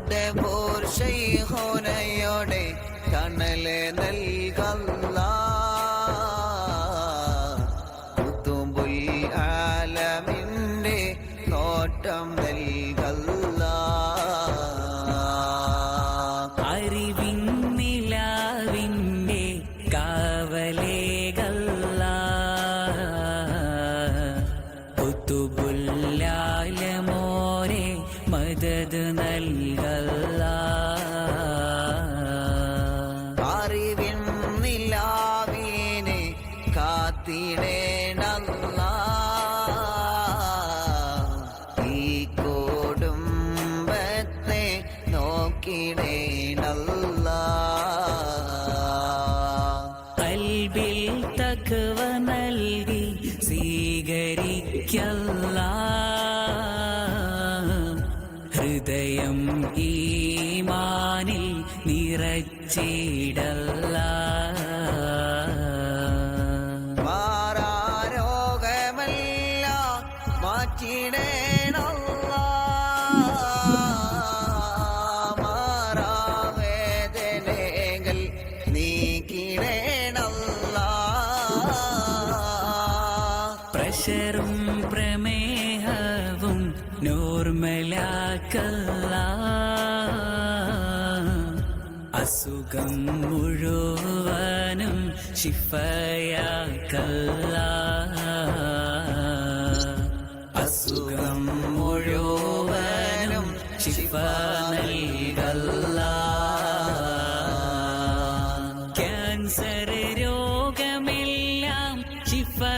മടബൂർ ശൈഹോനയോടെ കണൽ നൽകല്ല. കുത്തുമ്പുൽ ആലമിന്റെ നോട്ടം നൽകല്ല. കാത്തിടേണല്ല ഈ കുടുംബത്തെ നോക്കിടേണല്ല കൽബിൽ തകവ നൽകി സ്വീകരിക്കല്ല. ഹൃദയം ഈമാനിൽ നിറച്ചിടല്ല. നോർമലാക്കല്ല. അസുഖം മുഴുവനും ശിഫയാക്കല്ല. അസുഖം മുഴുവനും ശിഫ നൽകല്ല. ക്യാൻസർ രോഗമെല്ലാം ശിഫയാക്കല്ല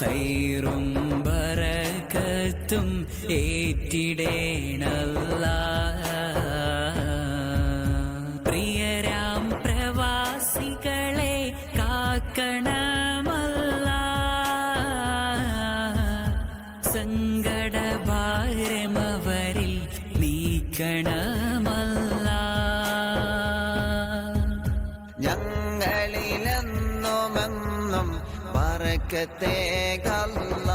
ഖൈറും ബറക്കത്തും ഏറ്റിടേണല്ല പറക്കത്തേകല്ല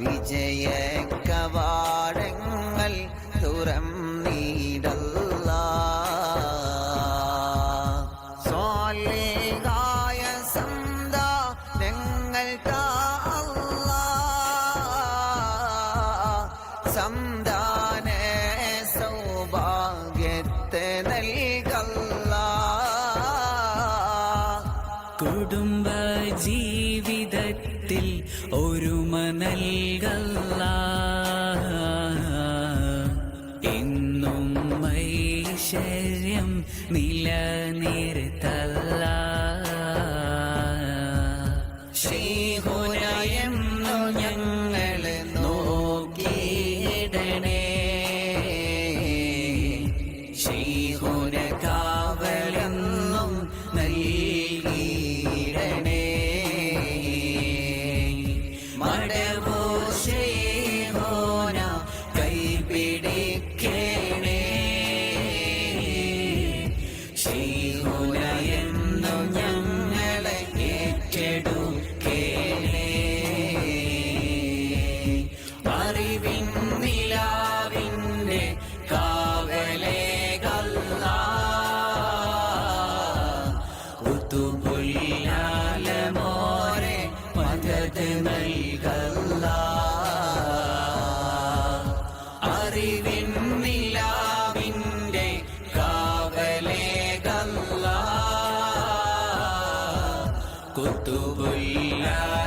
വിജയ കവാടങ്ങൾ തുറം കുടുംബ ജീവിതത്തിൽ ഒരുമ നൽകല്ല എന്നും ഐശ്വര്യം നിലനിർത്തല്ല. ശ്രീഹുരയെന്നു ഞങ്ങൾ നോക്കിയിടണേ. ശ്രീഹുര പിടിക്കണേ. ശീഹുന എന്നും ഞങ്ങളെ ഏറ്റെടുക്കേണേ. അറിവിൻ നിലാവിന്റെ കാവലേ കല്ല ഉത്തുപുല്ലാലമോരെ മദത് നൽകാ కుతుబుల్లా